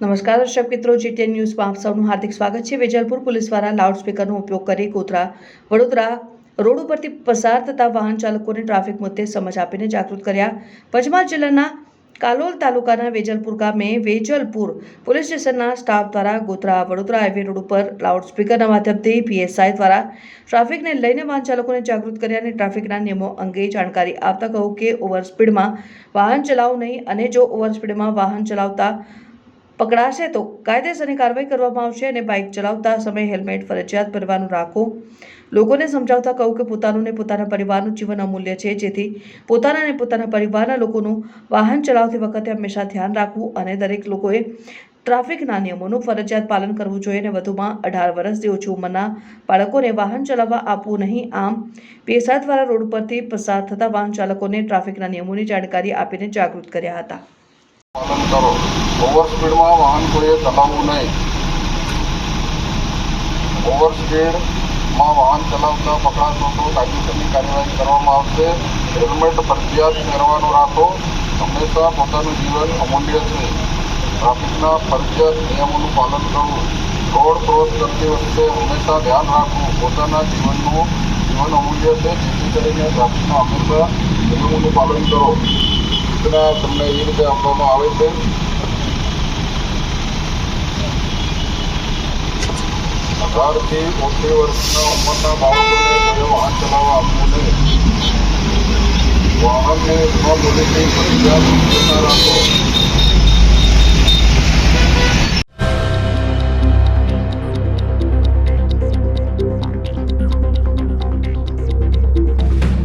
નમસ્કાર, દર્શક મિત્રો જીટીએન ન્યૂઝમાં આપ સૌનું હાર્દિક સ્વાગત છે. વેજલપુર પોલીસ દ્વારા લાઉડસ્પીકરનો ઉપયોગ કરી ગોધરા, વડોદરા રોડ ઉપરથી પસાર થતા વાહન ચાલકોને ટ્રાફિક મુદ્દે સમજ આપીને જાગૃત કર્યા. પંચમહાલ જિલ્લાના કાલોલ તાલુકાના વેજલપુર ગામે વેજલપુર પોલીસ સ્ટેશનના સ્ટાફ દ્વારા ગોધરા, વડોદરા હાઈવે રોડ ઉપર લાઉડસ્પીકરના માધ્યમથી પીએસઆઈ દ્વારા ટ્રાફિકને લઈને વાહન ચાલકોને જાગૃત કર્યા અને ટ્રાફિકના નિયમો અંગે જાણકારી આપતા કહ્યું કે ઓવરસ્પીડમાં વાહન ચલાવવું નહીં અને જો ઓવરસ્પીડમાં વાહન ચલાવતા પકડાશે તો કાયદેસરની કાર્યવાહી કરવામાં આવશે અને બાઇક ચલાવતા સમયે હેલ્મેટ ફરજિયાત પહેરવાનું રાખો. લોકોને સમજાવતા કહું કે પોતાનું ને પોતાના પરિવારનું જીવન અમૂલ્ય છે, જેથી પોતાના અને પોતાના પરિવારના લોકોનું વાહન ચલાવતી વખતે હંમેશા ધ્યાન રાખવું અને દરેક લોકોએ ટ્રાફિકના નિયમોનું ફરજિયાત પાલન કરવું જોઈએ અને વધુમાં અઢાર વર્ષથી ઓછી ઉંમરના બાળકોને વાહન ચલાવવા આપવું નહીં. આમ પીએસઆર દ્વારા રોડ પરથી પસાર થતા વાહન ચાલકોને ટ્રાફિકના નિયમોની જાણકારી આપીને જાગૃત કર્યા હતા. પાલન કરો. ઓવર સ્પીડમાં વાહન કોઈએ ચલાવવું નહીં. ઓવર સ્પીડમાં વાહન ચલાવતા પકડાશો તો કાયદેસરની કાર્યવાહી કરવામાં આવશે. હેલ્મેટ ફરજિયાત પહેરવાનું રાખો. હંમેશા પોતાનું જીવન અમૂલ્ય છે. ટ્રાફિકના ફરજિયાત નિયમોનું પાલન કરવું. રોડ ક્રોસ કરતી વખતે હંમેશા ધ્યાન રાખવું. પોતાના જીવનનું જીવન અમૂલ્ય છે. જેથી કરીને ટ્રાફિકના હંમેશા નિયમોનું પાલન કરો. સૂચના તમને એ રીતે આપવામાં આવે છે. અઢારથી ઓછી વર્ષના ઉંમરના બાળકોને વાહન ચલાવવા આપવું નહીં વાહનને ન બોલીથી ફરજિયાત રાખો